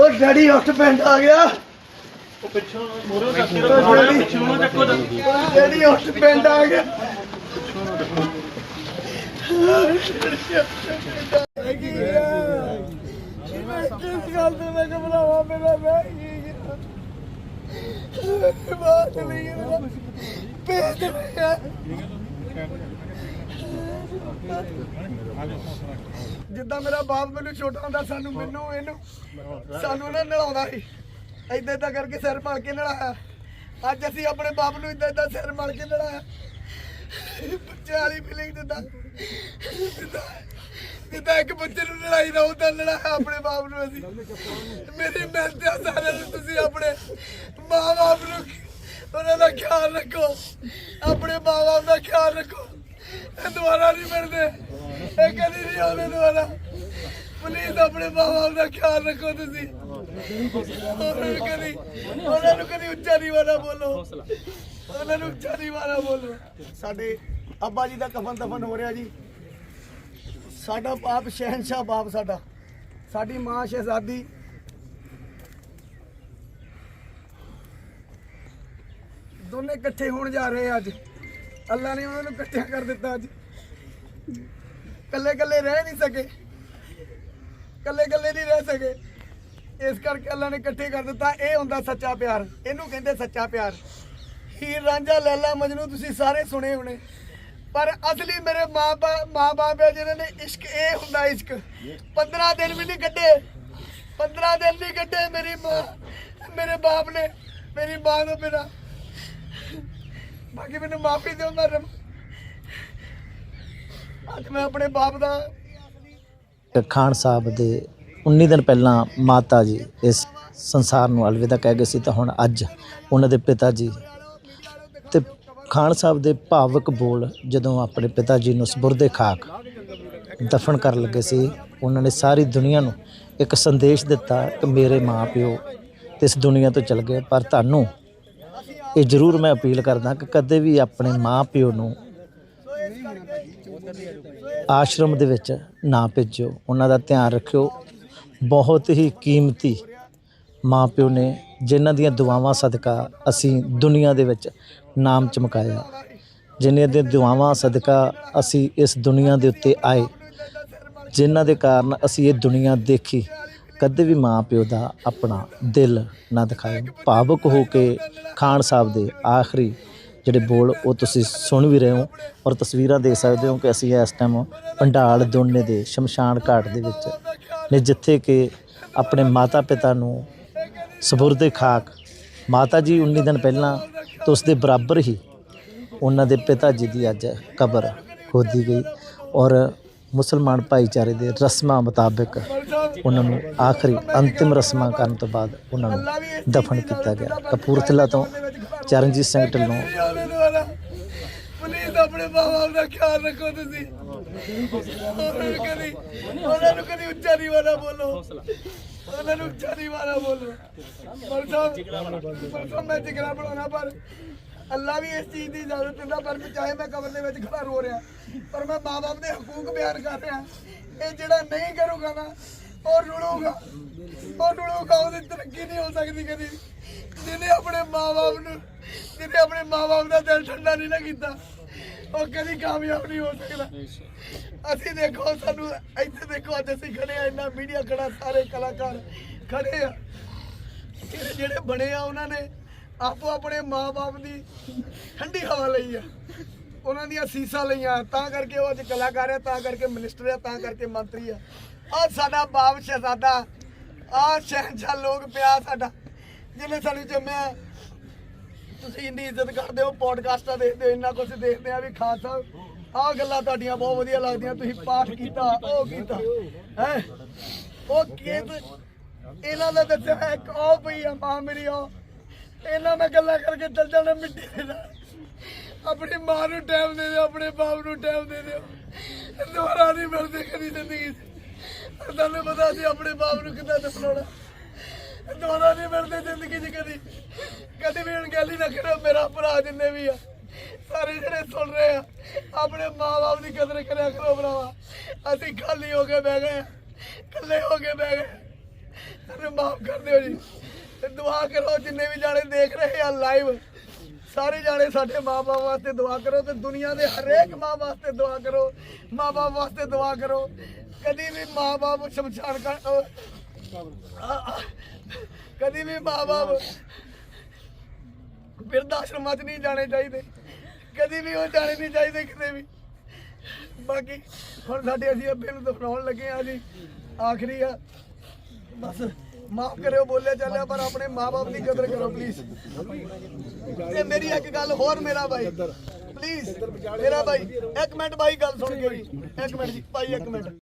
ਉਹ ਡੈਡੀ ਉੱਠ ਪਿੰਡ ਆ ਗਿਆ। ਉਹ ਪਿੱਛੋਂ ਮੋਰੋ ਚੱਕ ਕੇ ਰੱਖੋ ਥੋੜ੍ਹਾ ਜਿਹਾ ਪਿੱਛੋਂ ਨੂੰ ਚੱਕੋ ਤਾਂ। ਡੈਡੀ ਉੱਠ ਪਿੰਡ ਆ ਗਿਆ। ਕਿਸ ਗੱਲ ਤੇ ਮੈਂ ਘਬਰਾਵਾਂ ਮੇਰਾ ਮੈਂ ਕੀ ਕੀਤਾ ਬਾਤ ਨਹੀਂ ਮੇਰਾ ਪੇਟ ਮੇਰਾ ਜਿੱਦਾਂ ਮੇਰਾ ਬਾਪ ਮੈਨੂੰ ਛੋਟਾ ਹੁੰਦਾ, ਸਾਨੂੰ ਮੈਨੂੰ ਇਹਨੂੰ, ਸਾਨੂੰ ਨਾ ਨਲਾਉਂਦਾ ਸੀ। ਏਦਾਂ ਏਦਾਂ ਕਰਕੇ ਸਿਰ ਮਲ ਕੇ ਨਲਾਇਆ। ਅੱਜ ਅਸੀਂ ਆਪਣੇ ਬਾਪ ਨੂੰ ਏਦਾਂ ਏਦਾਂ ਸਿਰ ਮਲ ਕੇ ਨਲਾਇਆ। ਬੱਚੇ ਵਾਲੀ ਫੀਲਿੰਗ ਦਿੰਦਾ ਜਿੱਦਾਂ ਇੱਕ ਬੱਚੇ ਨੂੰ ਲੜਾਈ ਦਾ ਉਹਦਾ ਲੜਾਇਆ ਆਪਣੇ ਬਾਪ ਨੂੰ ਅਸੀਂ। ਮੇਰੀ ਮਿਹਨਤ ਆ ਸਾਰਿਆਂ ਨੂੰ ਤੁਸੀਂ ਆਪਣੇ ਮਾਂ ਬਾਪ ਨੂੰ ਉਹਨਾਂ ਦਾ ਖਿਆਲ ਰੱਖੋ। ਆਪਣੇ ਮਾਂ ਬਾਪ ਦਾ ਖਿਆਲ ਰੱਖੋ। ਇਹ ਦੁਬਾਰਾ ਨਹੀਂ ਮਿਲਦੇ। ਇਹ ਕਦੀ ਨਹੀਂ ਆਉਂਦੇ ਦੁਬਾਰਾ। ਪਲੀਜ਼ ਆਪਣੇ ਮਾਂ ਬਾਪ ਦਾ ਖਿਆਲ ਰੱਖੋ ਤੁਸੀਂ। ਉਹਨਾਂ ਨੂੰ ਕਦੀ ਉਹਨਾਂ ਨੂੰ ਕਦੀ ਉੱਚਾ ਨਹੀਂ ਵਾਲਾ ਬੋਲੋ। ਉਹਨਾਂ ਨੂੰ ਉੱਚਾ ਨਹੀਂ ਵਾਲਾ ਬੋਲੋ। ਸਾਡੇ ਅੱਬਾ ਜੀ ਦਾ ਕਫਨ ਦਫਨ ਹੋ ਰਿਹਾ ਜੀ। ਸਾਡਾ ਬਾਪ ਸ਼ਹਿਨशाह ਬਾਪ ਸਾਡਾ। ਸਾਡੀ ਮਾਂ ਸ਼ਹਿਜ਼ਾਦੀ। ਦੋਨੇ ਇਕੱਠੇ ਹੋਣ ਜਾ ਰਹੇ ਅੱਜ। ਅੱਲਾ ਨੇ ਉਹਨਾਂ ਨੂੰ ਇਕੱਠਿਆਂ ਕਰ ਦਿੱਤਾ ਅੱਜ। ਕੱਲੇ ਕੱਲੇ ਰਹਿ ਨਹੀਂ ਸਕੇ। ਕੱਲੇ ਕੱਲੇ ਨਹੀਂ ਰਹਿ ਸਕੇ। ਇਸ ਕਰਕੇ ਅੱਲਾ ਨੇ ਇਕੱਠੇ ਕਰ ਦਿੱਤਾ। ਇਹ ਹੁੰਦਾ ਸੱਚਾ ਪਿਆਰ। ਇਹਨੂੰ ਕਹਿੰਦੇ ਸੱਚਾ ਪਿਆਰ। ਹੀਰ ਰਾਂਝਾ, ਲੈਲਾ, ਮਜਨੂ, ਤੁਸੀਂ ਸਾਰੇ ਸੁਣੇ ਹੋਣੇ। ਪਰ ਅਸਲੀ ਮੇਰੇ ਮਾਂ ਮਾਂ ਬਾਪ ਹੈ ਜਿਨ੍ਹਾਂ ਨੇ ਇਸ਼ਕ, ਇਹ ਹੁੰਦਾ ਇਸ਼ਕ। 15 ਦਿਨ ਵੀ ਨਹੀਂ ਕੱਢੇ। 15 ਦਿਨ ਨਹੀਂ ਕੱਢੇ ਮੇਰੀ ਮਾਂ। ਮੇਰੇ ਬਾਪ ਨੇ। ਮੇਰੀ ਮਾਂ ਤੋਂ ਬਿਨਾਂ। ਬਾਕੀ ਮੈਨੂੰ ਮਾਫੀ ਦਿਓ ਮੈਂ ਅੱਜ ਮੈਂ ਆਪਣੇ ਬਾਪ ਦਾ ਖਾਨ ਸਾਹਿਬ ਦੇ 19 ਦਿਨ ਪਹਿਲਾਂ ਮਾਤਾ ਜੀ ਇਸ ਸੰਸਾਰ ਨੂੰ ਅਲਵਿਦਾ ਕਹਿ ਗਏ ਸੀ ਤਾਂ ਹੁਣ ਅੱਜ ਉਹਨਾਂ ਦੇ ਪਿਤਾ ਜੀ ਤੇ ਖਾਨ ਸਾਹਿਬ ਦੇ ਭਾਵਕ ਬੋਲ ਜਦੋਂ ਆਪਣੇ ਪਿਤਾ ਜੀ ਨੂੰ ਸਬੁਰਦੇ ਖਾਕ ਦਫਨ ਕਰਨ ਲੱਗੇ ਸੀ, ਉਹਨਾਂ ਨੇ ਸਾਰੀ ਦੁਨੀਆ ਨੂੰ ਇੱਕ ਸੰਦੇਸ਼ ਦਿੱਤਾ ਕਿ ਮੇਰੇ ਮਾਂ ਪਿਓ ਇਸ ਦੁਨੀਆ ਤੋਂ ਚਲ ਗਏ, ਪਰ ਤੁਹਾਨੂੰ ਇਹ ਜ਼ਰੂਰ ਮੈਂ ਅਪੀਲ ਕਰਦਾ ਕਿ ਕਦੇ ਵੀ ਆਪਣੇ ਮਾਂ ਪਿਓ ਨੂੰ ਆਸ਼ਰਮ ਦੇ ਵਿੱਚ ਨਾ ਭੇਜੋ ਉਹਨਾਂ ਦਾ ਧਿਆਨ ਰੱਖਿਓ। ਬਹੁਤ ਹੀ ਕੀਮਤੀ ਮਾਂ ਪਿਓ ਨੇ ਜਿਨ੍ਹਾਂ ਦੀਆਂ ਦੁਆਵਾਂ ਸਦਕਾ ਅਸੀਂ ਦੁਨੀਆ ਦੇ ਵਿੱਚ ਨਾਮ ਚਮਕਾਇਆ। ਜਿਨ੍ਹਾਂ ਦੀਆਂ ਦੁਆਵਾਂ ਸਦਕਾ ਅਸੀਂ ਇਸ ਦੁਨੀਆ ਦੇ ਉੱਤੇ ਆਏ। ਜਿਨ੍ਹਾਂ ਦੇ ਕਾਰਨ ਅਸੀਂ ਇਹ ਦੁਨੀਆ ਦੇਖੀ। ਕਦੇ ਵੀ ਮਾਂ ਪਿਓ ਦਾ ਆਪਣਾ ਦਿਲ ਨਾ ਦਿਖਾਏ। ਭਾਵੁਕ ਹੋ ਕੇ ਖਾਨ ਸਾਹਿਬ ਦੇ ਆਖਰੀ ਜਿਹੜੇ ਬੋਲ ਉਹ ਤੁਸੀਂ ਸੁਣ ਵੀ ਰਹੇ ਹੋ ਔਰ ਤਸਵੀਰਾਂ ਦੇਖ ਸਕਦੇ ਹੋ ਕਿ ਅਸੀਂ ਇਸ ਟਾਈਮ ਪੰਡਾਲ ਦੋਨੇ ਦੇ ਸ਼ਮਸ਼ਾਨ ਘਾਟ ਦੇ ਵਿੱਚ ਨੇ, ਜਿੱਥੇ ਕਿ ਆਪਣੇ ਮਾਤਾ ਪਿਤਾ ਨੂੰ ਸਬੁਰਦੇ ਖਾਕ ਮਾਤਾ ਜੀ 19 ਦਿਨ ਪਹਿਲਾਂ ਤੋਂ ਉਸ ਦੇ ਬਰਾਬਰ ਹੀ ਉਹਨਾਂ ਦੇ ਪਿਤਾ ਜੀ ਦੀ ਅੱਜ ਕਬਰ ਖੋਦੀ ਗਈ ਔਰ ਮੁਸਲਮਾਨ ਭਾਈਚਾਰੇ ਦੇ ਰਸਮਾਂ ਮੁਤਾਬਕ ਉਹਨਾਂ ਨੂੰ ਆਖਰੀ ਅੰਤਿਮ ਰਸਮਾਂ ਕਰਨ ਤੋਂ ਬਾਅਦ ਉਹਨਾਂ ਨੂੰ ਦਫਨ ਕੀਤਾ ਗਿਆ। ਕਪੂਰਥਲਾ ਤੋਂ ਚਰਨਜੀਤ ਸਿੰਘ ਢਿੱਲੋਂ। ਪਲੀਜ਼ ਆਪਣੇ ਬਾਬਾ ਦਾ ਖਿਆਲ ਰੱਖੋ ਤੁਸੀਂ। ਉਹਨਾਂ ਨੂੰ ਕਦੀ, ਉਹਨਾਂ ਨੂੰ ਕਦੀ ਉੱਚਾ ਨਹੀਂ ਵਾਲਾ ਬੋਲੋ। ਉਹਨਾਂ ਨੂੰ ਉੱਚਾ ਨਹੀਂ ਵਾਲਾ ਬੋਲੋ। ਪਰ ਸਾਹਿਬ ਮੈਂ ਜਿਗਰਾ ਬਣਾਉਣਾ, ਪਰ ਅੱਲਾ ਵੀ ਇਸ ਚੀਜ਼ ਦੀ ਇਜਾਜ਼ਤ ਦਿੰਦਾ, ਪਰ ਚਾਹੇ ਮੈਂ ਕਬਰ ਦੇ ਵਿੱਚ ਖੜਾ ਰੋ ਰਿਹਾ, ਪਰ ਮੈਂ ਮਾਂ-ਬਾਪ ਦੇ ਹਕੂਕ ਬਿਆਨ ਕਰ ਰਿਹਾ। ਇਹ ਜਿਹੜਾ ਨਹੀਂ ਕਰੂਗਾ ਨਾ ਉਹ ਰੁਲੂਗਾ ਉਹ ਰੁਲੂਗਾ, ਉਹਦੀ ਤਰੱਕੀ ਨਹੀਂ ਹੋ ਸਕਦੀ ਕਦੀ। ਜਿਹਨੇ ਆਪਣੇ ਮਾਂ-ਬਾਪ ਨੂੰ ਜਿਹਨੇ ਆਪਣੇ ਮਾਂ-ਬਾਪ ਦਾ ਦਿਲ ਠੰਡਾ ਨਹੀਂ ਨਾ ਕੀਤਾ, ਉਹ ਕਦੀ ਕਾਮਯਾਬ ਨਹੀਂ ਹੋ ਸਕਦਾ। ਅਸੀਂ ਦੇਖੋ, ਸਾਨੂੰ ਇੱਥੇ ਦੇਖੋ, ਅੱਜ ਅਸੀਂ ਖੜੇ ਆ, ਇੰਨਾ ਮੀਡੀਆ ਖੜਾ, ਸਾਰੇ ਕਲਾਕਾਰ ਖੜੇ ਆ। ਜਿਹੜੇ ਜਿਹੜੇ ਬਣੇ ਆ, ਉਹਨਾਂ ਨੇ ਆਪੋ ਆਪਣੇ ਮਾਂ-ਬਾਪ ਦੀ ਠੰਡੀ ਹਵਾ ਲਈ ਆ। ਉਹਨਾਂ ਦੀਆਂ ਸੀਸਾਂ ਲਈਆਂ, ਤਾਂ ਕਰਕੇ ਉਹ ਅੱਜ ਕਲਾਕਾਰ ਆ, ਤਾਂ ਕਰਕੇ ਮਿਨਿਸਟਰ ਆ, ਤਾਂ ਕਰਕੇ ਮੰਤਰੀ ਆ। ਆ ਸਾਡਾ ਬਾਪ ਸ਼ਹਿਜ਼ਾਦਾ ਆ ਸ਼ਹਿਨशाह ਲੋਕ ਪਿਆ ਸਾਡਾ ਜਿਹਨੇ ਸਾਨੂੰ ਜੰਮਿਆ ਤੁਸੀਂ ਇੰਨੀ ਇੱਜ਼ਤ ਕਰਦੇ ਹੋ ਪੋਡਕਾਸਟਾਂ ਦੇਖਦੇ ਹੋ, ਇੰਨਾ ਕੁਝ ਦੇਖਦੇ ਆ ਵੀ ਖਾਨ ਸਾਹਿਬ ਆਹ ਗੱਲਾਂ ਤੁਹਾਡੀਆਂ ਬਹੁਤ ਵਧੀਆ ਲੱਗਦੀਆਂ, ਤੁਸੀਂ ਪਾਠ ਕੀਤਾ, ਉਹ ਕੀਤਾ। ਹੈ? ਉਹ ਕੀ ਇਹਨਾਂ ਦਾ ਦੱਸਿਆ ਹੋਇਆ ਇੱਕ, ਉਹ ਪਈ ਆ, ਮਾਂ ਮੇਰੀ, ਉਹ। ਇਹਨਾਂ ਨਾਲ ਗੱਲਾਂ ਕਰਕੇ ਚੱਲ ਜਾਣਾ ਮਿੱਟੀ ਦੇ ਨਾਲ। ਆਪਣੀ ਮਾਂ ਨੂੰ ਟਾਈਮ ਦੇ ਦਿਓ, ਆਪਣੇ ਬਾਪ ਨੂੰ ਟਾਈਮ ਦੇ ਦਿਓ। ਦੁਬਾਰਾ ਨਹੀਂ ਮਿਲਦੇ ਕਦੀ ਜ਼ਿੰਦਗੀ 'ਚ। ਤੁਹਾਨੂੰ ਪਤਾ ਸੀ ਆਪਣੇ ਬਾਪ ਨੂੰ ਕਿੱਦਾਂ ਦਫਨਾਉਣਾ ਦੁਬਾਰਾ ਨਹੀਂ ਮਿਲਦੇ ਜ਼ਿੰਦਗੀ 'ਚ ਕਦੀ। ਕਦੀ ਵੀ ਅਣਗਹਿਲੀ ਨਾ ਕਰੋ ਮੇਰਾ ਭਰਾ ਜਿੰਨੇ ਵੀ ਆ ਸਾਰੇ ਜਿਹੜੇ ਸੁਣ ਰਹੇ ਆ ਆਪਣੇ ਮਾਂ-ਬਾਪ ਦੀ ਕਦਰ ਕਰਿਆ ਕਰੋ ਭਰਾਵਾ। ਅਸੀਂ ਖਾਲੀ ਹੋ ਕੇ ਬਹਿ ਗਏ ਆ, ਇਕੱਲੇ ਹੋ ਕੇ ਬਹਿ ਗਏ ਸਾਨੂੰ ਮਾਫ ਕਰ ਦਿਓ ਜੀ। ਤੇ ਦੁਆ ਕਰੋ ਜਿੰਨੇ ਵੀ ਜਾਣੇ ਦੇਖ ਰਹੇ ਆ ਲਾਈਵ ਸਾਰੇ ਜਾਣੇ ਸਾਡੇ ਮਾਪੇ ਵਾਸਤੇ ਦੁਆ ਕਰੋ ਤੇ ਦੁਨੀਆ ਦੇ ਹਰੇਕ ਮਾਂ ਵਾਸਤੇ ਦੁਆ ਕਰੋ। ਮਾਪੇ ਵਾਸਤੇ ਦੁਆ ਕਰੋ। ਕਦੀ ਵੀ ਮਾਂ ਬਾਪ ਸ਼ਮਸ਼ਾਨ ਕਰ ਕਦੀ ਵੀ ਮਾਪੇ ਬਿਰਧ ਆਸ਼ਰਮਾਂ 'ਚ ਨਹੀਂ ਜਾਣੇ ਚਾਹੀਦੇ। ਕਦੀ ਵੀ ਉਹ ਜਾਣੇ ਨਹੀਂ ਚਾਹੀਦੇ ਕਿਤੇ ਵੀ। ਬਾਕੀ ਹੁਣ ਸਾਡੇ ਅਸੀਂ ਅੱਬੇ ਨੂੰ ਦਫਨਾਉਣ ਲੱਗੇ ਆ ਜੀ। ਆਖਰੀ ਆ। ਬਸ ਮਾਫ ਕਰਿਓ, ਬੋਲਿਆ ਚੱਲਿਆ, ਪਰ ਆਪਣੇ ਮਾਪੇ ਦੀ ਕਦਰ ਕਰੋ ਪਲੀਜ਼ ਤੇ ਮੇਰੀ ਇੱਕ ਗੱਲ ਹੋਰ ਮੇਰਾ ਭਾਈ। ਪਲੀਜ਼ ਮੇਰਾ ਭਾਈ, ਇੱਕ ਮਿੰਟ ਭਾਈ ਗੱਲ ਸੁਣ ਕੇ ਇੱਕ ਮਿੰਟ ਜੀ, ਭਾਈ, ਇੱਕ ਮਿੰਟ।